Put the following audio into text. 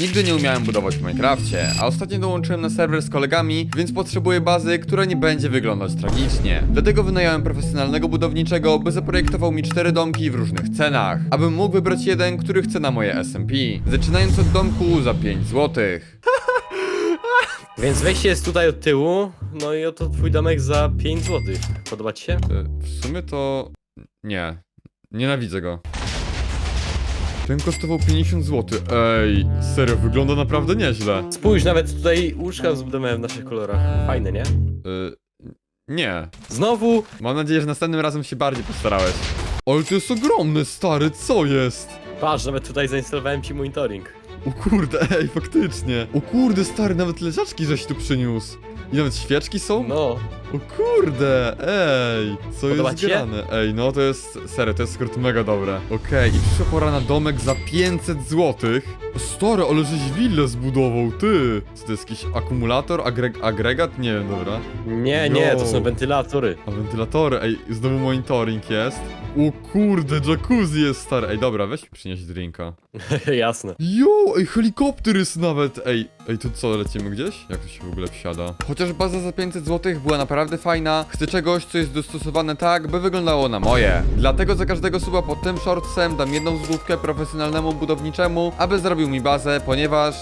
Nigdy nie umiałem budować w Minecrafcie, a ostatnio dołączyłem na serwer z kolegami, więc potrzebuję bazy, która nie będzie wyglądać tragicznie. Dlatego wynająłem profesjonalnego budowniczego, by zaprojektował mi cztery domki w różnych cenach, abym mógł wybrać jeden, który chce na moje SMP. Zaczynając od domku za 5 złotych. Więc wejście jest tutaj od tyłu, no i oto twój domek za 5 zł. Podoba ci się? E, W sumie to... nie. Nienawidzę go. Ten kosztował 50 zł. Ej, serio, wygląda naprawdę nieźle. Spójrz, nawet tutaj łóżka zbudowałem w naszych kolorach. Fajne, nie? Y, nie. Znowu Mam nadzieję, że następnym razem się bardziej postarałeś. Ale to jest ogromne, stary, co jest? Patrz, nawet tutaj zainstalowałem ci monitoring. O kurde, ej, faktycznie. O kurde, stary, nawet leżaczki żeś tu przyniósł. I nawet świeczki są? No, O kurde, ej, co Podoba jest ci się? grane? Ej, no to jest, serio, to jest skrót mega dobre. Okej, i przyszła pora na domek za 500 złotych. O, Stary, ale żeś willę zbudował, ty. Co to jest jakiś akumulator, agreg agregat? Nie wiem, dobra. nie, nie, to Yo. są wentylatory. A wentylatory, ej, znowu monitoring jest. O kurde, jacuzzi jest stary. Ej, dobra, weź mi przynieść drinka. Jasne. Jo, ej, helikopter jest nawet, ej. Ej, to co, lecimy gdzieś? Jak to się w ogóle wsiada? Chociaż baza za 500 zł była naprawdę fajna, chcę czegoś, co jest dostosowane tak, by wyglądało na moje. Dlatego za każdego suba pod tym shortsem dam jedną złotówkę profesjonalnemu budowniczemu, aby zrobił mi bazę, ponieważ